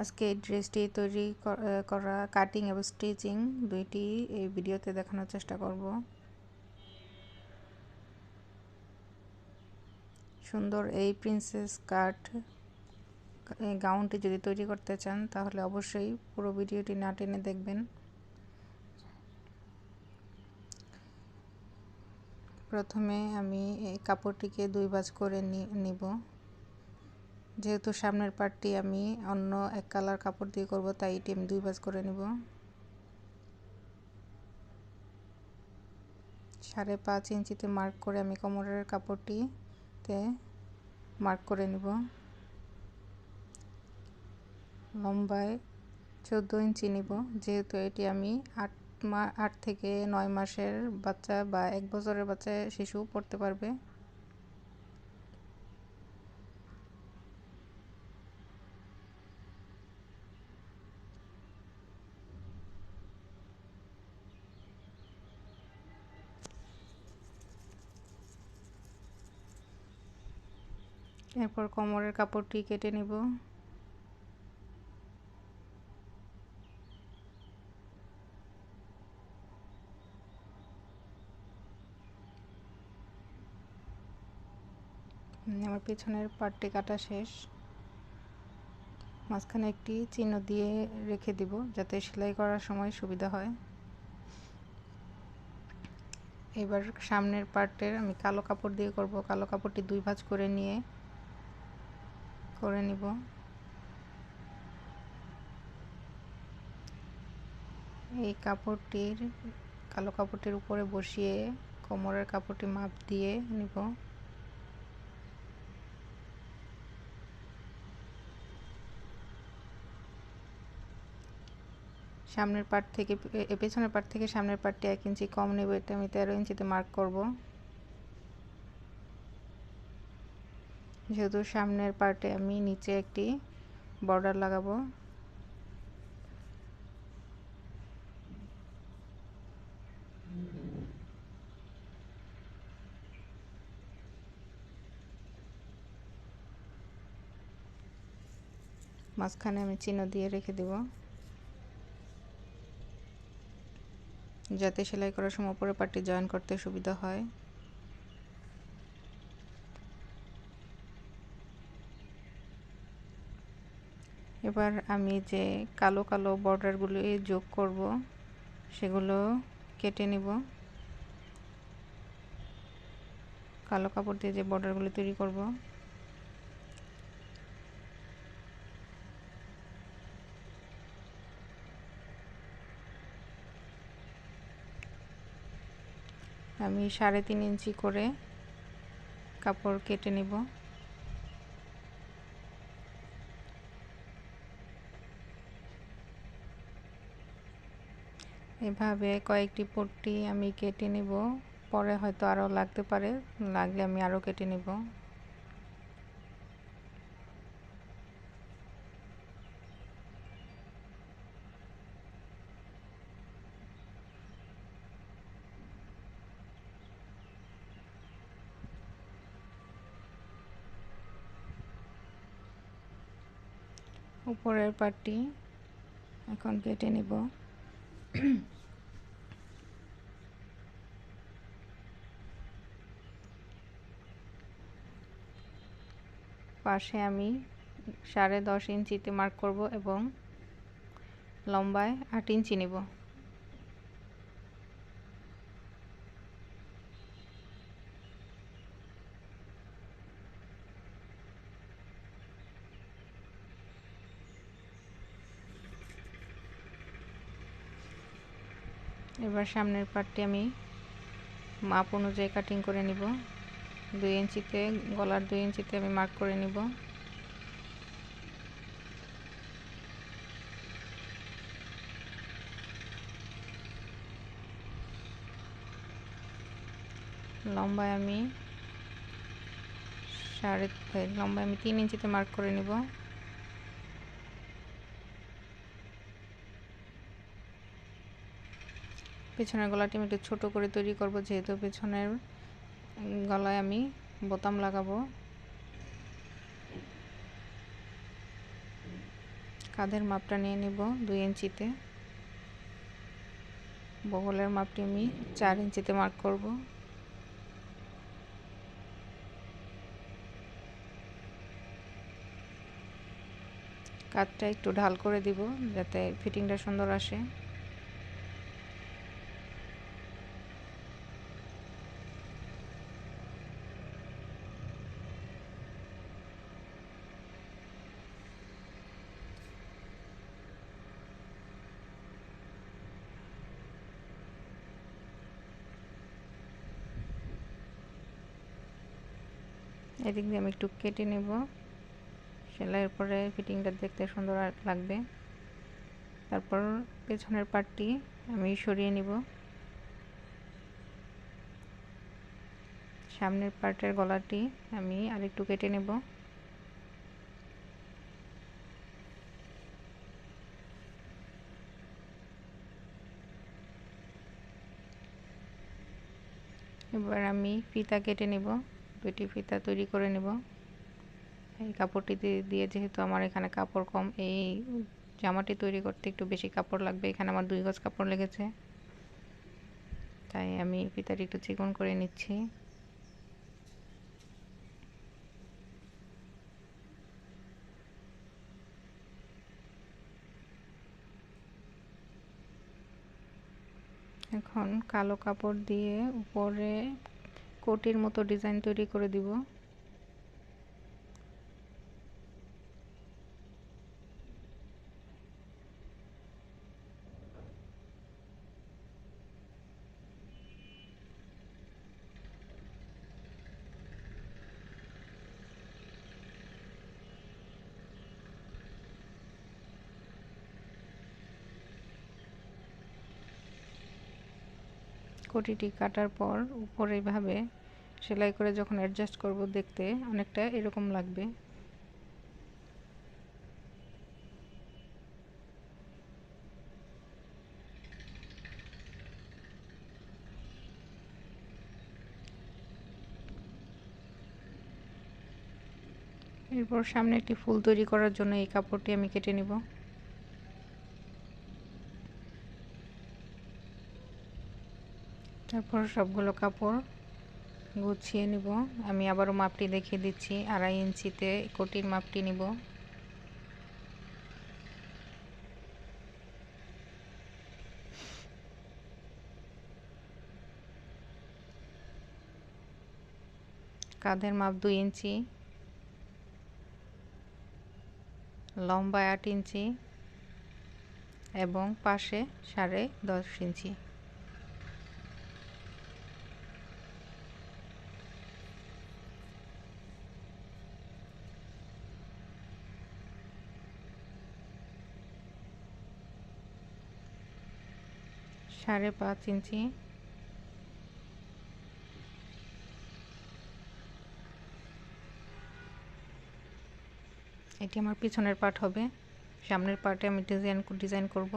আজকে এই ড্রেসটি তৈরি করা কাটিং এবং স্টিচিং দুইটি এই ভিডিওতে দেখানোর চেষ্টা করব। সুন্দর এই প্রিন্সেস কাট এই গাউনটি যদি তৈরি করতে চান, তাহলে অবশ্যই পুরো ভিডিওটি না টেনে দেখবেন। প্রথমে আমি এই কাপড়টিকে দুই বাজ করে নিব। যেহেতু সামনের পার্টটি আমি অন্য এক কালার কাপড় দিয়ে করব, তাই এটি আমি দুই বাজ করে নিব। সাড়ে পাঁচ ইঞ্চিতে মার্ক করে আমি কোমরের কাপড়টিতে মার্ক করে নিব। লম্বায় চোদ্দ ইঞ্চি নিব, যেহেতু এটি আমি আট মা, আট থেকে নয় মাসের বাচ্চা বা এক বছরের বাচ্চা শিশু পড়তে পারবে। এরপর কোমরের কাপড়টি কেটে নেব। আমার পেছনের পাটটি কাটা শেষ। মাঝখানে একটি চিহ্ন দিয়ে রেখে দিব যাতে সেলাই করার সময় সুবিধা হয়। এবার সামনের পার্টের আমি কালো কাপড় দিয়ে করব। কালো কাপড়টি দুই ভাঁজ করে নিয়ে করে নিব। এই কাপড়টির, কালো কাপড়টির উপরে বসিয়ে কোমরের কাপড়টি মাপ দিয়ে নিব। সামনের পার্ট থেকে পেছনের পার্ট থেকে সামনের পার্টটি এক ইঞ্চি কম নেব, এটা আমি তেরো ইঞ্চিতে মার্ক করব। যেহেতু সামনের পার্টে আমি নিচে একটি বর্ডার লাগাবো। মাঝখানে আমি চিহ্ন দিয়ে রেখে দেব। যাতে সেলাই করার সময় উপরে পার্টি জয়েন করতে সুবিধা হয়। এবার আমি যে কালো কালো বর্ডারগুলো যোগ করব, সেগুলো কেটে নিব। কালো কাপড় দিয়ে যে বর্ডারগুলো তৈরি করব। আমি সাড়ে তিন ইঞ্চি করে কাপড় কেটে নিব। এভাবে কয়েকটি পট্টি আমি কেটে নিব। পরে হয়তো আরও লাগতে পারে, লাগলে আমি আরও কেটে নিব। উপরের পাটটি এখন কেটে নিব। পাশে আমি সাড়ে দশ ইঞ্চিতে মার্ক করব এবং লম্বায় আট ইঞ্চি নেব। এবার সামনের পার্টটি আমি মাপ অনুযায়ী কাটিং করে নিব। দুই ইঞ্চিতে, গলার দুই ইঞ্চিতে আমি মার্ক করে নিব। লম্বায় আমি সাড়ে, লম্বায় আমি তিন ইঞ্চিতে মার্ক করে নিব। পেছনের গলাটি আমি একটু ছোটো করে তৈরি করব, যেহেতু পেছনের গলায় আমি বোতাম লাগাবো। কাঁধের মাপটা নিয়ে নিব দুই ইঞ্চিতে। বগলের মাপটি আমি চার ইঞ্চিতে মার্ক করব। কাঠটা একটু ঢাল করে দিব, যাতে ফিটিংটা সুন্দর আসে। এদিক দিয়ে আমি একটু কেটে নেব। সেলাইয়ের পরে ফিটিংটা দেখতে সুন্দর লাগবে। তারপর পেছনের পার্টটি আমি সরিয়ে নিব। সামনের পার্টের গলাটি আমি আরেকটু কেটে নেব। এবার আমি ফিতা কেটে নেব। দুইটি ফিতা তৈরি করে নেব। এই কাপড়টি দিয়ে যেহেতু আমার এখানে কাপড় কম, এই জামাটি তৈরি করতে একটু বেশি কাপড় লাগবে। এখানে আমার দুই গজ কাপড় লেগেছে। তাই আমি ফিতাটি একটু চিকন করে নিচ্ছি। এখন কালো কাপড় দিয়ে উপরে কোটির মতো ডিজাইন তৈরি করে দিব। কোটিটি কাটার পর উপরে এভাবে সেলাই করে যখন অ্যাডজাস্ট করব দেখতে অনেকটা এরকম লাগবে। এরপর সামনে একটি ফুল তৈরি করার জন্য এই কাপড়টি আমি কেটে নিব। তারপর সবগুলো কাপড় গুছিয়ে নিব। আমি আবারও মাপটি দেখিয়ে দিচ্ছি, আড়াই ইঞ্চিতে কোটির মাপটি নিব। কাঁধের মাপ দুই ইঞ্চি লম্বায় আট ইঞ্চি, এবং পাশে সাড়ে দশ ইঞ্চি। সাড়ে পাঁচ ইঞ্চি। এটি আমার পিছনের পার্ট হবে। সামনের পার্টে আমি ডিজাইন ডিজাইন করব।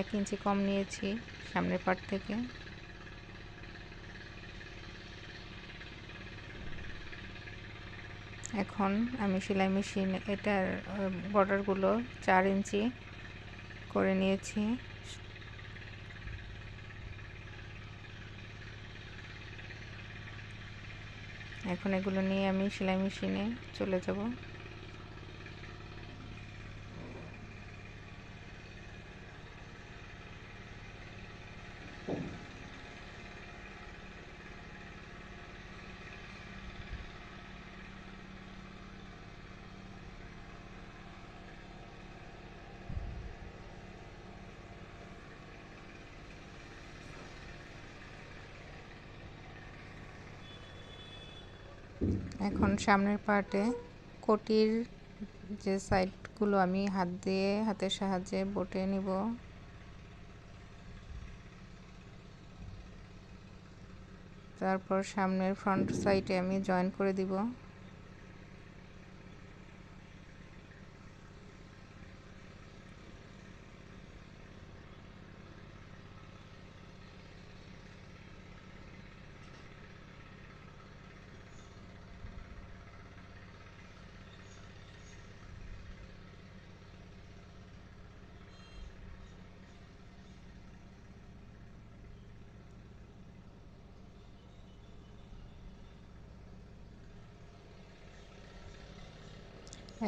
এক ইঞ্চি কম নিয়েছি সামনের পাট থেকে। এখন আমি সেলাই মেশিন এটার বর্ডারগুলো চার ইঞ্চি করে নিয়েছি। এখন এগুলো নিয়ে আমি সেলাই মেশিনে চলে যাব। এখন সামনের পার্টে কোটির যে সাইডগুলো আমি হাত দিয়ে হাতের সাহায্যে বটে নিব। তারপর সামনের ফ্রন্ট সাইডে আমি জয়েন করে দিব।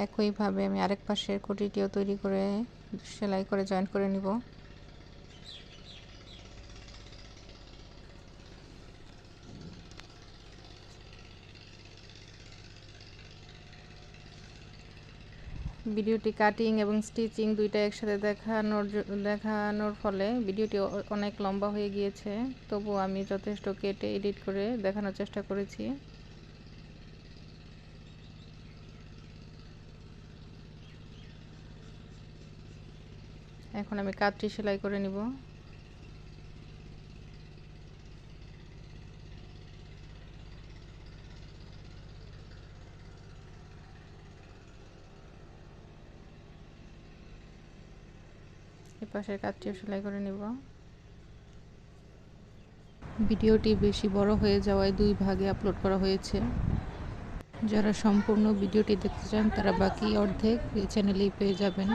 একইভাবে আমি আরেক পাশের কুটিটিও তৈরি করে, সেলাই করে জয়েন করে নিব। ভিডিওটি কাটিং এবং স্টিচিং দুইটা একসাথে দেখানোর দেখানোর ফলে ভিডিওটি অনেক লম্বা হয়ে গিয়েছে। তবু আমি যথেষ্ট কেটে এডিট করে দেখানোর চেষ্টা করেছি। এখন আমি কাটটি সেলাই করে নিব। পাশের কাজটিও সেলাই করে নিব। ভিডিওটি বেশি বড় হয়ে যাওয়ায় দুই ভাগে আপলোড করা হয়েছে। যারা সম্পূর্ণ ভিডিওটি দেখতে চান, তারা বাকি অর্ধেক এই চ্যানেলেই পেয়ে যাবেন।